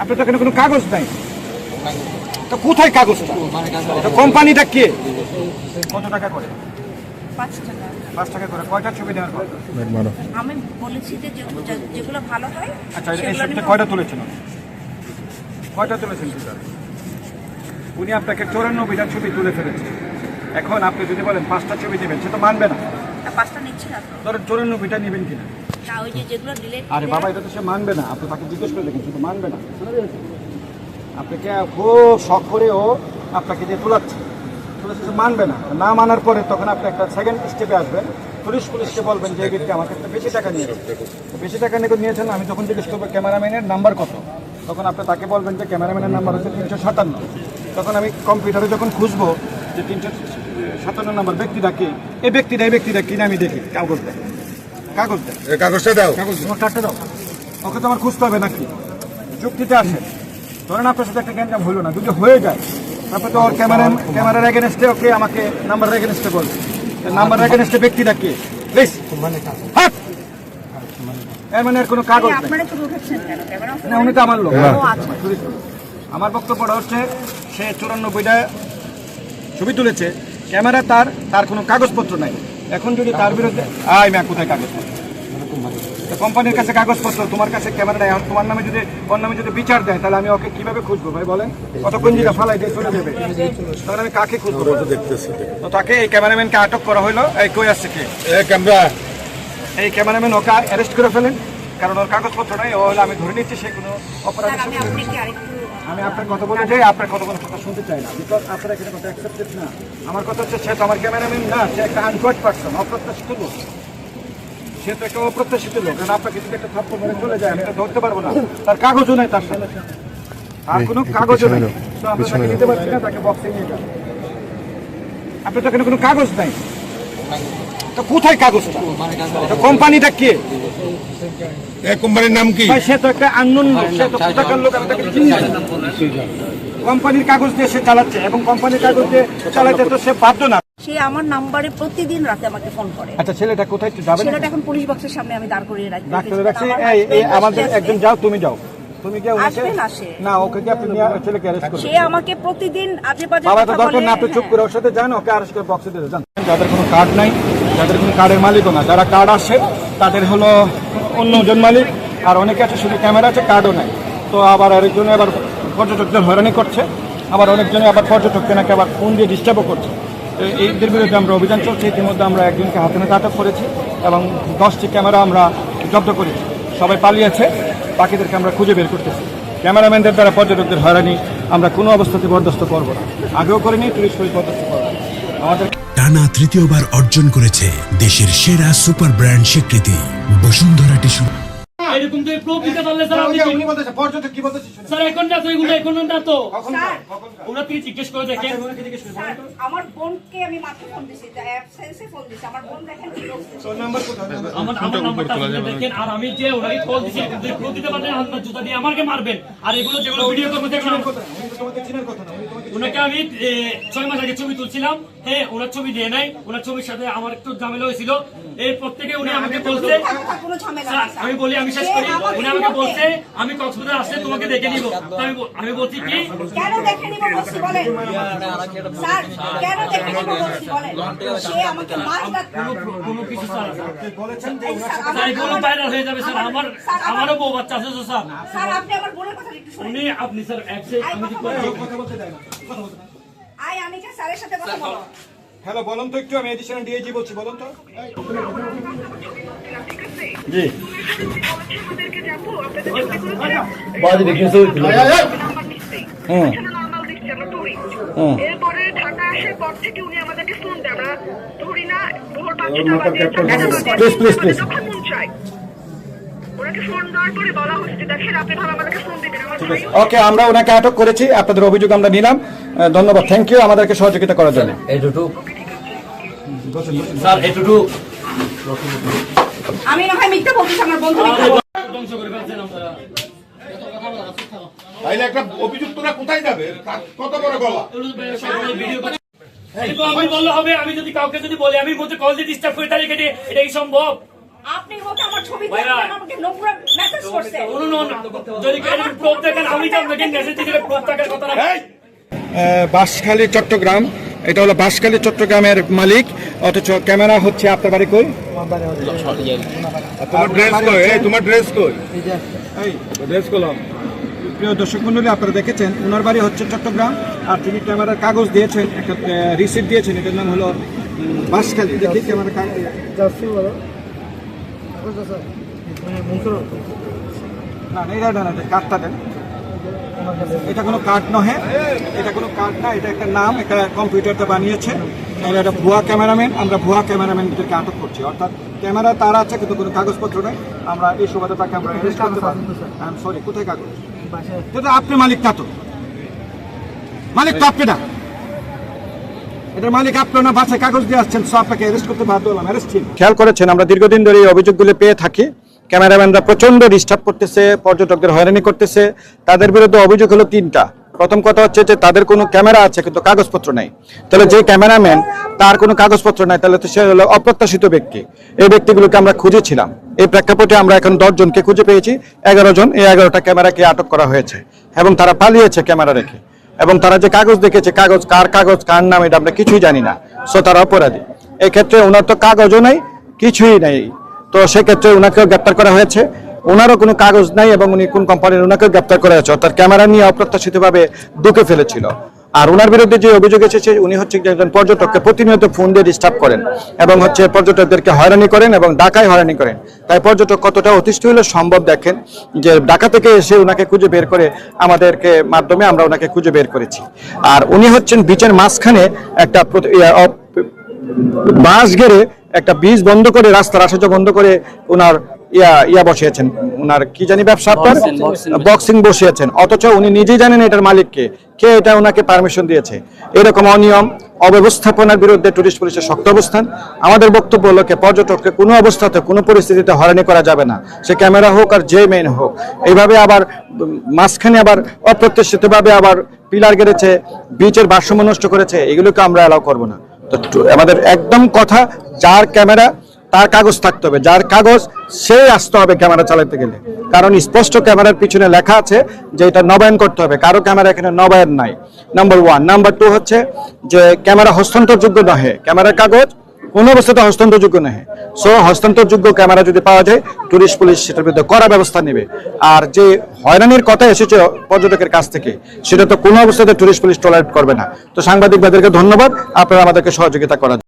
আপনার তো এখানে কোনো কাগজ নাই। তো কোথায় কাগজটা তো কোম্পানিটা কে? কত টাকা করে? পাঁচ টাকা। পাঁচ টাকা করে। কয়টা ছবি দেওয়ার পর আমি বলেছি যে যে- যে- যেগুলো ভালো হয় আচ্ছা এই সপ্তাহে কয়টা তুলেছেন? উনি? কয়টা তুলেছেন উনি আপনাকে চৌরানব্বইটা ছবি তুলে ফেলেছে। এখন আপনি যদি বলেন পাঁচটা ছবি দেবেন সে তো মানবে না। তা পাঁচটা নিচ্ছি না তো। ধরেন চৌরানব্বইটা নেবেন কিনা? না ওই যে যেগুলো ডিলেট আরে বাবা এটা তো সে মানবে না। আপনি তাকে জিজ্ঞেস করে দেখেন মানবে না। আপনাকে খুব শখ আপনাকে দিয়ে তোলাচ্ছে। মানবে না। না মানার পরে তখন আপনি একটা সেকেন্ড স্টেপে আসবেন। পুলিশ পুলিশকে বলবেন যে ব্যক্তি আমাকে একটা বেশি টাকা নিয়ে গেছে। বেশি টাকা নিয়ে নিয়েছেন আমি যখন জিজ্ঞেস করব ক্যামেরাম্যানের নাম্বার কত? তখন আপনি তাকে বলবেন যে ক্যামেরাম্যানের নাম্বার হচ্ছে তিনশো সাতান্ন। তখন আমি কম্পিউটারে যখন খুঁজবো যে তিনশো সাতান্ন নাম্বার ব্যক্তিটাকে এই ব্যক্তিটা এই ব্যক্তিটা কিনে আমি দেখি? কাগজ দেয় কাগজ দেয় কাগজটা দাও। কাগজ তোমার কার্ডটা দাও। ওকে তো আমার খুঁজতে হবে নাকি? যুক্তিতে আসে। ধরেন আপনার সাথে একটা গ্যাঞ্জাম হলো না যদি হয়ে যায় তারপরে তো ওর ক্যামেরা ক্যামেরার এগেনস্টে ওকে আমাকে নাম্বার এগেনস্টে বলবে। নাম্বার এগেনস্টে ব্যক্তিটা কে? প্লিজ হাট এর মানে আর কোনো কাগজ না উনি তো আমার লোক। ও আচ্ছা। আমার বক্তব্যটা হচ্ছে সে চুরানব্বইটা ছবি তুলেছে ক্যামেরা তার তার কোনো কাগজপত্র নাই। এখন যদি তার বিরুদ্ধে আই ম্যা কোথায় কাগজপত্র? তো কোম্পানির কাছে কাগজপত্র তোমার কাছে ক্যামেরা নেই। এখন তোমার নামে যদি ওর নামে যদি বিচার দেয় তাহলে আমি ওকে কীভাবে খুঁজবো ভাই বলেন? কতক্ষণ যেটা ফালাই দিয়ে চলে যাবে। তাহলে আমি কাকে খুঁজবো? দেখতেছি। তো তাকে এই ক্যামেরাম্যানকে আটক করা হলো। এই কই আসছে কে? ক্যামেরা। এই ক্যামেরাম্যান ওকে অ্যারেস্ট করে ফেলেন। কারণ ওর কাগজপত্র নাই ও হলে আমি ধরে নিচ্ছি সে কোনো অপরাধের স্যার আমি আমি আপনার কথা বলে যাই আপনার কথা কোনো কথা শুনতে চাই না। বিকজ আপনার এখানে কথা অ্যাকসেপ্টেড না। আমার কথা হচ্ছে সে তো আমার ক্যামেরাম্যান না সে একটা আনকোয়ার্ড পার্সন অপ্রত্যাশিত লোক। সে তো একটা অপ্রত্যাশিত লোক। কারণ আপনাকে যদি একটা থাপ্পড় মেরে চলে যায় আমি এটা ধরতে পারব না। তার কাগজও নাই তার সাথে আর কোনো কাগজও নেই। তো আমরা তাকে দিতে পারছি না তাকে বক্সে নিয়ে যান আপনার তো এখানে কোনো কাগজ নাই। তো কোথায় কাগজটা? কোম্পানিটা কে? কোম্পানির নাম কি? সে তো একটা আননোন লোক কোম্পানির কাগজ দিয়ে সে চালাচ্ছে এবং কোম্পানির কাগজ দিয়ে চালাতে তো সে বাধ্য না। সে আমার নাম্বারে প্রতিদিন রাতে আমাকে ফোন করে। আচ্ছা ছেলেটা কোথায়? একটু যাবে ছেলেটা এখন পুলিশ বক্সের সামনে আমি দাঁড় করিয়ে রাখি ডাক্তার রাখছি। এই এই আমাদের একজন যাও তুমি যাও। তুমি ওনাকে আসবে না ওকে কি আপনি ছেলেকে অ্যারেস্ট করবেন সে আমাকে প্রতিদিন আজে বাজে বাবা তো দরকার না আপনি চুপ হ্যাঁ। করে ওর সাথে যান ওকে অ্যারেস্ট করে বক্সে দিয়ে যান। যাদের কোনো কার্ড নাই যাদের কোনো কার্ডের মালিকও না। যারা কার্ড আসে, তাদের হলো অন্যজন মালিক, আর অনেকে আছে, শুধু ক্যামেরা আছে কার্ডও নাই। তো আবার আরেকজনে আবার পর্যটকদের হয়রানি করছে, আবার অনেকজনে আবার পর্যটককে নাকি আবার ফোন দিয়ে ডিস্টার্বও করছে। তো এইদের বিরুদ্ধে আমরা অভিযান চলছে, ইতিমধ্যে আমরা একজনকে হাতে নাতে আটক করেছি, এবং দশটি ক্যামেরা আমরা জব্দ করেছি। সবাই পালিয়েছে, বাকিদেরকে আমরা খুঁজে বের করতেছি। ক্যামেরাম্যানদের দ্বারা পর্যটকদের হয়রানি আমরা কোনো অবস্থাতে বরদাস্ত করব না। আগেও করিনি টুরিস্ট করে বরদাস্ত করব। আমাদের টানা তৃতীয়বার অর্জন করেছে দেশের সেরা সুপার ব্র্যান্ড স্বীকৃতি বসুন্ধরা টিস্যু। এরকম তো প্রুফ দিতে পারলে স্যার আপনি উনি বলতেছে পর্যটক কি বলতেছে। স্যার এখন না তো এগুলো এখন না তো। স্যার, ওরা থেকে জিজ্ঞেস করে দেখেন। স্যার, আমার বোনকে আমি মাত্র ফোন দিছি অ্যাবসেন্সে ফোন দিছি আমার বোন দেখেন কি। তোর নাম্বার কোথায়? আমার আমার নাম্বারটা আপনি দেখেন আর আমি যে ওনাকে কল দিছি যদি প্রুফ দিতে পারলেন হাত জুতা দিয়ে আমাকে মারবেন। আর এগুলো যেগুলো ভিডিও করব দেখলাম উনি তোমাকে চিনার কথা না উনি ওনাকে আমি ছয় মাস আগে ছবি তুলছিলাম। হ্যাঁ ওনার ছবি দিয়ে নাই। ওনার ছবির সাথে আমার একটু ঝামেলা হয়েছিল। এই প্রত্যেকে উনি আমাকে বলছে। আমি বলি আমি শেষ করি উনি আমাকে বলছে, আমি কক্সবাজার আসলে তোমাকে দেখে নিব। আমি আমি বলছি কি? কেন দেখে নিব বলছি বলেন। স্যার কেন দেখে নিব বলছি বলেন। সে আমাকে মাছ কোনো কোনো কিছু স্যার বলেছেন যে স্যার, স্যার এগুলো ভাইরাল হয়ে যাবে স্যার। আমার আমারও বউ বাচ্চা আছে তো স্যার। স্যার আপনি আমার বোনের কথা একটু শুনুন। উনি আপনি স্যার অ্যাপসে আমি কথা বলতে কথা বলতে আই স্যারের সাথে কথা বলো হ্যালো বলুন তো একটু আমি এডিশনাল ডিএজি বলছি বলুন তো। জি। বাজে দেখিয়েছে নাম্বার হুম। এরপরে ঢাকা আসার পর থেকে উনি আমাদেরকে ফোন দেন আমরা ধরি না ভোর পাঁচটা প্লিজ প্লিজ বাজে ওকে আমরা ওনাকে আটক করেছি আপনাদের অভিযোগ আমরা নিলাম। ধন্যবাদ থ্যাংক ইউ আমাদেরকে সহযোগিতা করার জন্য। আমি না হয় মিথ্যা বলছি আমার বন্ধু তাইলে একটা অভিযুক্তরা কোথায় যাবে? কত বড় গলা? এগুলো সবাই ভিডিও করে কিন্তু আমি বললে হবে আমি যদি কাউকে যদি বলি আমি মধ্যে কল দিয়ে ডিস্টার্ব করে তারিখ কেটে এটা কি সম্ভব? আপনি হতে আমার ছবি। দেখেন আমাকে নোংরা মেসেজ করছে শুনুন যদি প্রুফ দেখেন আমি তো আপনাকে মেসেজ দিতে প্রুফ থাকার কথা না। বাঁশখালী চট্টগ্রাম। এটা হলো বাঁশখালী চট্টগ্রামের মালিক। অথচ ক্যামেরা হচ্ছে আপনার বাড়ি কই? তোমার ড্রেস কই? এই তোমার ড্রেস কই? এই ড্রেস কলম প্রিয় দর্শক মন্ডলী আপনারা দেখেছেন ওনার বাড়ি হচ্ছে চট্টগ্রাম আর তিনি ক্যামেরার কাগজ দিয়েছেন একটা রিসিপ্ট দিয়েছেন। এটার নাম হলো উম, বাঁশখালী। দেখি ক্যামেরার কাগজ। না এটা না, না, এটা কার্ডটা দেন। এটা কোনো কার্ড নহে এটা কোনো কার্ড না এটা একটা নাম একটা কম্পিউটারটা বানিয়েছে এরা একটা ভুয়া ক্যামেরাম্যান আমরা ভুয়া ক্যামেরাম্যানদেরকে আটক করছি। অর্থাৎ ক্যামেরা তার আছে কিন্তু কোনো কাগজপত্র নেই। আমরা এই সুবাদে তাকে আমরা অ্যারেস্ট করতে পারি সরি কোথায় কাগজ? আপনি মালিক না তো। মালিক তো আপনি না। এটার মালিক আপনার না কাগজ দিয়ে আসছেন সো আপনাকে খেয়াল করেছেন, আমরা দীর্ঘদিন ধরে এই অভিযোগগুলো পেয়ে থাকি। ক্যামেরাম্যানরা প্রচণ্ড ডিস্টার্ব করতেছে, পর্যটকদের হয়রানি করতেছে। তাদের বিরুদ্ধে অভিযোগ হলো তিনটা। প্রথম কথা হচ্ছে যে তাদের কোনো ক্যামেরা আছে, কিন্তু কাগজপত্র নাই। তাহলে যে ক্যামেরাম্যান, তার কোনো কাগজপত্র নাই, তাহলে তো সে হলো অপ্রত্যাশিত ব্যক্তি। এই ব্যক্তিগুলোকে আমরা খুঁজেছিলাম। এই প্রেক্ষাপটে আমরা এখন দশ জনকে খুঁজে পেয়েছি। এগারো জন এই এগারোটা ক্যামেরাকে আটক করা হয়েছে এবং তারা পালিয়েছে ক্যামেরা রেখে। এবং তারা যে কাগজ দেখেছে, কাগজ কার কাগজ, কার নাম, এটা আমরা কিছুই জানি না। সো তারা অপরাধী। এক্ষেত্রে ওনার তো কাগজও নাই, কিছুই নাই। তো সেক্ষেত্রে ওনাকেও গ্রেপ্তার করা হয়েছে। ওনারও কোনো কাগজ নাই এবং উনি কোন কোম্পানির ওনাকেও গ্রেপ্তার করা হয়েছে। অর্থাৎ ক্যামেরা নিয়ে অপ্রত্যাশিতভাবে ঢুকে ফেলেছিল। আর ওনার বিরুদ্ধে যে অভিযোগ এসেছে, উনি হচ্ছে একজন পর্যটককে প্রতিনিয়ত ফোন দিয়ে ডিস্টার্ব করেন এবং হচ্ছে পর্যটকদেরকে হয়রানি করেন এবং ডাকায় হয়রানি করেন। তাই পর্যটক কতটা অতিষ্ঠ হলে সম্ভব দেখেন যে ঢাকা থেকে এসে ওনাকে খুঁজে বের করে আমাদেরকে মাধ্যমে আমরা ওনাকে খুঁজে বের করেছি। আর উনি হচ্ছেন বিচের মাঝখানে একটা বাঁশ গেড়ে একটা বীজ বন্ধ করে, রাস্তার আসা বন্ধ করে ওনার ইয়া ইয়া বসিয়েছেন। ওনার কি জানি ব্যবসা আপনার? বক্সিং বসিয়েছেন। অথচ উনি নিজেই জানেন এটার মালিককে কে এটা ওনাকে পারমিশন দিয়েছে। এরকম অনিয়ম অব্যবস্থাপনার বিরুদ্ধে টুরিস্ট পুলিশের শক্ত অবস্থান। আমাদের বক্তব্য হলো পর্যটককে কোনো অবস্থাতে কোনো পরিস্থিতিতে হয়রানি করা যাবে না। সে ক্যামেরা হোক আর যে মেন হোক। এইভাবে আবার মাঝখানে আবার অপ্রত্যাশিতভাবে আবার পিলার গেড়েছে বিচের ভারসাম্য নষ্ট করেছে এগুলোকে আমরা অ্যালাউ করব না। তো আমাদের একদম কথা যার ক্যামেরা তার কাগজ থাকতে হবে। যার কাগজ সেই আসতে হবে ক্যামেরা চালাতে গেলে। কারণ স্পষ্ট ক্যামেরার পিছনে লেখা আছে যে এটা নবায়ন করতে হবে। কারও ক্যামেরা এখানে নবায়ন নাই। নাম্বার ওয়ান নাম্বার টু হচ্ছে যে ক্যামেরা হস্তান্তরযোগ্য নহে। ক্যামেরার কাগজ কোনো অবস্থাতে হস্তান্তরযোগ্য নহে। সো হস্তান্তরযোগ্য ক্যামেরা যদি পাওয়া যায় টুরিস্ট পুলিশ সেটার বিরুদ্ধে কড়া ব্যবস্থা নেবে। আর যে হয়রানির কথা এসেছে পর্যটকের কাছ থেকে, সেটা তো কোনো অবস্থাতে টুরিস্ট পুলিশ টলারেট করবে না। তো সাংবাদিক ধন্যবাদ। আপনারা আমাদেরকে সহযোগিতা করার